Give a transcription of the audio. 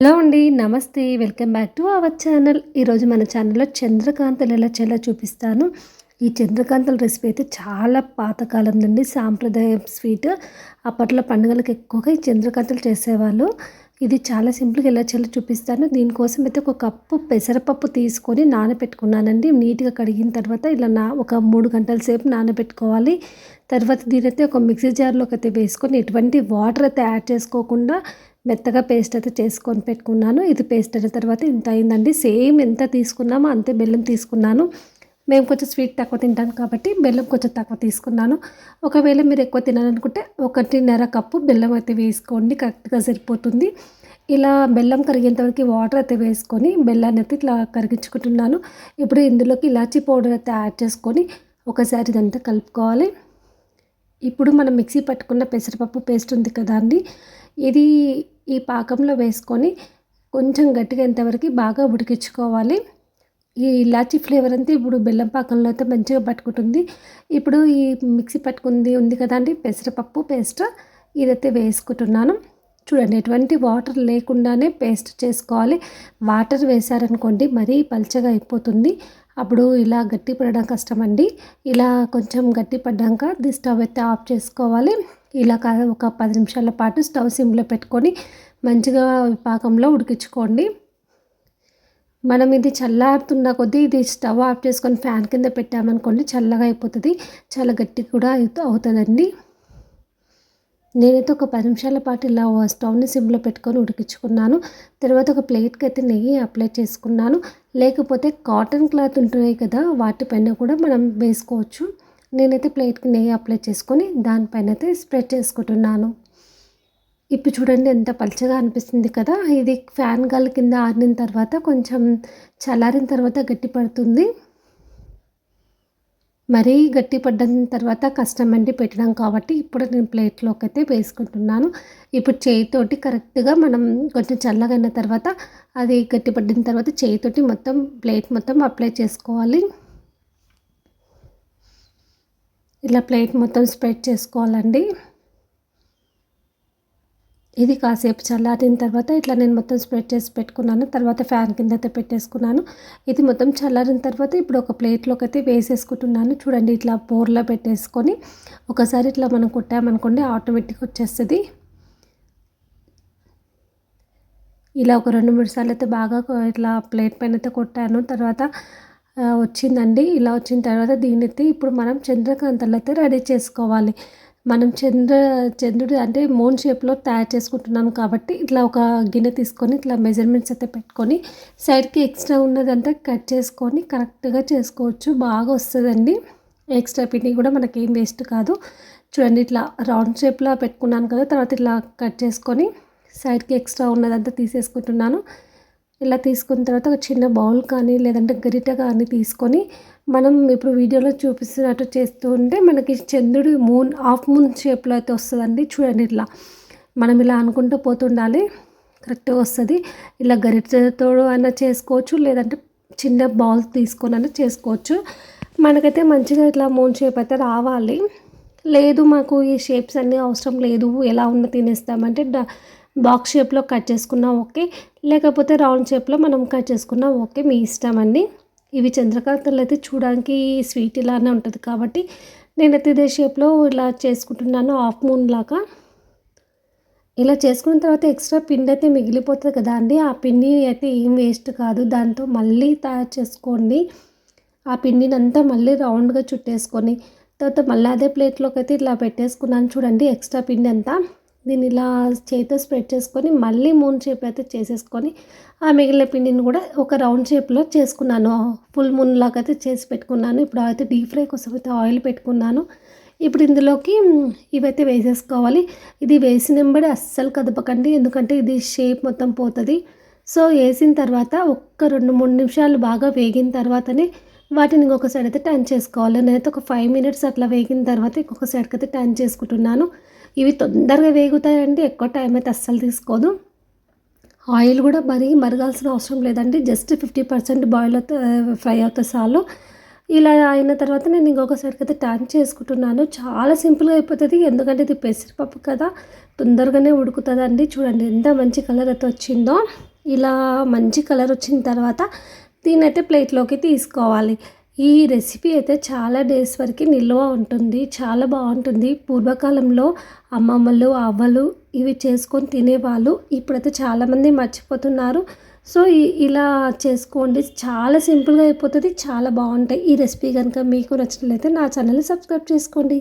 Hello అండి నమస్తే. Welcome back to our channel. ఈరోజు మన ఛానల్లో చంద్రకాంతలు ఎలా చేయాలో చూపిస్తాను. ఈ చంద్రకాంతల రెసిపీ అయితే చాలా పాతకాలం నుండి సాంప్రదాయ స్వీట్. అప్పట్లో పండుగలకు ఎక్కువగా ఈ చంద్రకాంతలు చేసేవాళ్ళు. ఇది చాలా సింపుల్గా ఎలా చేయాలో చూపిస్తాను. దీనికోసం అయితే ఒక కప్పు పెసరపప్పు తీసుకొని నానబెట్టుకున్నానండి. నీట్గా కడిగిన తర్వాత ఇలా నా ఒక మూడు గంటల సేపు నానబెట్టుకోవాలి. తర్వాత దీనైతే ఒక మిక్సీ జార్లోకి అయితే వేసుకొని ఎటువంటి వాటర్ అయితే యాడ్ చేసుకోకుండా మెత్తగా పేస్ట్ అయితే చేసుకొని పెట్టుకున్నాను. ఇది పేస్ట్ అయిన తర్వాత ఇంత అయిందండి. సేమ్ ఎంత తీసుకున్నామో అంతే బెల్లం తీసుకున్నాను. మేము కొంచెం స్వీట్ తక్కువ తింటాను కాబట్టి బెల్లం కొంచెం తక్కువ తీసుకున్నాను. ఒకవేళ మీరు ఎక్కువ తినాలనుకుంటే ఒకటిన్నర కప్పు బెల్లం అయితే వేసుకోండి. కరెక్ట్గా సరిపోతుంది. ఇలా బెల్లం కరిగేంతవరకు వాటర్ అయితే వేసుకొని బెల్లాన్ని అయితే ఇట్లా కరిగించుకుంటున్నాను. ఇప్పుడు ఇందులోకి ఇలాచీ పౌడర్ అయితే యాడ్ చేసుకొని ఒకసారి ఇదంతా కలుపుకోవాలి. ఇప్పుడు మనం మిక్సీ పట్టుకున్న పెసరపప్పు పేస్ట్ ఉంది కదా అండి ఇది ఈ పాకంలో వేసుకొని కొంచెం గట్టిగా ఎంతవరకు బాగా ఉడికించుకోవాలి. ఈ ఇలాచీ ఫ్లేవర్ అంతా ఇప్పుడు బెల్లం పాకంలో అయితే మంచిగా పట్టుకుంటుంది. ఇప్పుడు ఈ మిక్సీ పట్టుకుంది ఉంది కదండి పెసరపప్పు పేస్ట్ ఇదైతే వేసుకుంటున్నాను. చూడండి ఎటువంటి వాటర్ లేకుండానే పేస్ట్ చేసుకోవాలి. వాటర్ వేశారనుకోండి మరీ పల్చగా అయిపోతుంది. అప్పుడు ఇలా గట్టి పడడం కష్టం అండి ఇలా కొంచెం గట్టి పడ్డాక ది స్టవ్ అయితే ఆఫ్ చేసుకోవాలి. ఇలా ఒక పది నిమిషాల పాటు స్టవ్ సిమ్లో పెట్టుకొని మంచిగా పాకంలో ఉడికించుకోండి. మనం ఇది చల్లారుతున్న కొద్దీ ఇది స్టవ్ ఆఫ్ చేసుకొని ఫ్యాన్ కింద పెట్టామనుకోండి చల్లగా అయిపోతుంది. చాలా గట్టి కూడా అవుతుందండి. నేనైతే ఒక పది నిమిషాల పాటు ఇలా స్టవ్ని సిమ్లో పెట్టుకొని ఉడికించుకున్నాను. తర్వాత ఒక ప్లేట్కి అయితే నెయ్యి అప్లై చేసుకున్నాను. లేకపోతే కాటన్ క్లాత్ ఉంటున్నాయి కదా వాటిపైన కూడా మనం వేసుకోవచ్చు. నేనైతే ప్లేట్కి నెయ్యి అప్లై చేసుకొని దానిపైన అయితే స్ప్రెడ్ చేసుకుంటున్నాను. ఇప్పుడు చూడండి ఎంత పలచగా అనిపిస్తుంది కదా ఇది ఫ్యాన్ గాలి కింద ఆరిన తర్వాత కొంచెం చల్లారిన తర్వాత గట్టి పడుతుంది మరీ గట్టి పడ్డ తర్వాత కష్టం అండి పెట్టడం కాబట్టి ఇప్పుడు నేను ప్లేట్లోకి అయితే వేసుకుంటున్నాను. ఇప్పుడు చేయితోటి కరెక్ట్గా మనం కొంచెం చల్లగైన తర్వాత అది గట్టి పడిన తర్వాత చేయితోటి మొత్తం ప్లేట్ మొత్తం అప్లై చేసుకోవాలి. ఇలా ప్లేట్ మొత్తం స్ప్రెడ్ చేసుకోవాలండి. ఇది కాసేపు చల్లారిన తర్వాత ఇట్లా నేను మొత్తం స్ప్రెడ్ చేసి పెట్టుకున్నాను. తర్వాత ఫ్యాన్ కింద అయితే పెట్టేసుకున్నాను. ఇది మొత్తం చల్లారిన తర్వాత ఇప్పుడు ఒక ప్లేట్లోకి అయితే వేసేసుకుంటున్నాను. చూడండి ఇట్లా బోర్లో పెట్టేసుకొని ఒకసారి ఇట్లా మనం కుట్టామనుకోండి ఆటోమేటిక్ వచ్చేస్తుంది. ఇలా ఒక రెండు మూడు సార్లు అయితే బాగా ఇట్లా ప్లేట్ పైన అయితే కొట్టాను. తర్వాత వచ్చిందండి. ఇలా వచ్చిన తర్వాత దీన్ని ఇప్పుడు మనం చంద్రకాంతలు అయితే రెడీ చేసుకోవాలి. మనం చంద్ర చంద్రుడు అంటే మూన్ షేప్లో తయారు చేసుకుంటున్నాం కాబట్టి ఇట్లా ఒక గిన్నె తీసుకొని ఇట్లా మెజర్మెంట్స్ అయితే పెట్టుకొని సైడ్కి ఎక్స్ట్రా ఉన్నదంతా కట్ చేసుకొని కరెక్ట్గా చేసుకోవచ్చు. బాగా వస్తుందండి. ఎక్స్ట్రా పిండి కూడా మనకి ఏం వేస్ట్ కాదు. చూడండి ఇట్లా రౌండ్ షేప్లో పెట్టుకున్నాను కదా తర్వాత ఇట్లా కట్ చేసుకొని సైడ్కి ఎక్స్ట్రా ఉన్నదంతా తీసేసుకుంటున్నాను. ఇలా తీసుకున్న తర్వాత ఒక చిన్న బౌల్ కానీ లేదంటే గరిట కానీ తీసుకొని మనం ఇప్పుడు వీడియోలో చూపిస్తున్నట్టు చేస్తూ ఉంటే మనకి చంద్రుడు మూన్ హాఫ్ మూన్ షేప్లో అయితే వస్తుందండి. చూడండి ఇట్లా. మనం ఇలా అనుకుంటూ పోతుండాలి. కరెక్ట్గా వస్తుంది. ఇలా గరిటతో అయినా చేసుకోవచ్చు లేదంటే చిన్న బౌల్ తీసుకొని అయినా చేసుకోవచ్చు. మనకైతే మంచిగా ఇట్లా మూన్ షేప్ అయితే రావాలి. లేదు మాకు ఈ షేప్స్ అన్నీ అవసరం లేదు. ఎలా ఉన్న తినేస్తామంటే బాక్స్ షేప్లో కట్ చేసుకున్నా ఓకే. లేకపోతే రౌండ్ షేప్లో మనం కట్ చేసుకున్నా ఓకే. మీ ఇష్టం అండి. ఇవి చంద్రకాంతలు అయితే చూడడానికి స్వీట్ ఇలానే ఉంటుంది కాబట్టి నేనైతే ఇదే షేప్లో ఇలా చేసుకుంటున్నాను హాఫ్ మూన్ లాగా. ఇలా చేసుకున్న తర్వాత ఎక్స్ట్రా పిండి అయితే మిగిలిపోతుంది కదా అండి. ఆ పిండి అయితే ఏం వేస్ట్ కాదు. దాంతో మళ్ళీ తయారు చేసుకోండి. ఆ పిండిని అంతా మళ్ళీ రౌండ్గా చుట్టేసుకొని తర్వాత మళ్ళీ అదే ప్లేట్లోకి అయితే ఇట్లా పెట్టేసుకున్నాను చూడండి ఎక్స్ట్రా పిండి అంతా. దీన్ని ఇలా చేతితో స్ప్రెడ్ చేసుకొని మళ్ళీ మూన్ షేప్ అయితే చేసేసుకొని ఆ మిగిలిన పిండిని కూడా ఒక రౌండ్ షేప్లో చేసుకున్నాను. ఫుల్ మూన్ లాగా అయితే చేసి పెట్టుకున్నాను. ఇప్పుడు అయితే డీప్ ఫ్రై కోసం అయితే ఆయిల్ పెట్టుకున్నాను. ఇప్పుడు ఇందులోకి ఇవైతే వేసేసుకోవాలి. ఇది వేసిన వెంబడి అస్సలు కదపకండి. ఎందుకంటే ఇది షేప్ మొత్తం పోతుంది. సో వేసిన తర్వాత ఒక్క రెండు మూడు నిమిషాలు బాగా వేగిన తర్వాతనే వాటిని ఇంకొక సైడ్ అయితే టర్న్ చేసుకోవాలి. నేనైతే ఒక ఫైవ్ మినిట్స్ అట్లా వేగిన తర్వాత ఇంకొక సైడ్కి అయితే టర్న్ చేసుకుంటున్నాను. ఇవి తొందరగా వేగుతాయండి ఎక్కువ టైం అయితే అస్సలు తీసుకోదు. ఆయిల్ కూడా మరీ మరగాల్సిన అవసరం లేదండి జస్ట్ ఫిఫ్టీ పర్సెంట్ బాయిల్ అవుతే ఫ్రై అవుతే చాలు. ఇలా అయిన తర్వాత నేను ఇంకొకసారికి అయితే టర్న్ చేసుకుంటున్నాను. చాలా సింపుల్గా అయిపోతుంది ఎందుకంటే ఇది పెసరపప్పు కదా తొందరగానే ఉడుకుతుందండి. చూడండి ఎంత మంచి కలర్ అయితే వచ్చిందో. ఇలా మంచి కలర్ వచ్చిన తర్వాత దీని అయితే ప్లేట్లోకి తీసుకోవాలి. ఈ రెసిపీ అయితే చాలా డేస్ వరకు నిల్వ ఉంటుంది చాలా బాగుంటుంది. పూర్వకాలంలో అమ్మమ్మలు అవ్వలు ఇవి చేసుకొని తినేవాళ్ళు ఇప్పుడైతే చాలామంది మర్చిపోతున్నారు. సో ఇలా చేసుకోండి. చాలా సింపుల్గా అయిపోతుంది చాలా బాగుంటాయి. ఈ రెసిపీ కనుక మీకు నచ్చినట్లయితే నా ఛానల్ని సబ్స్క్రైబ్ చేసుకోండి.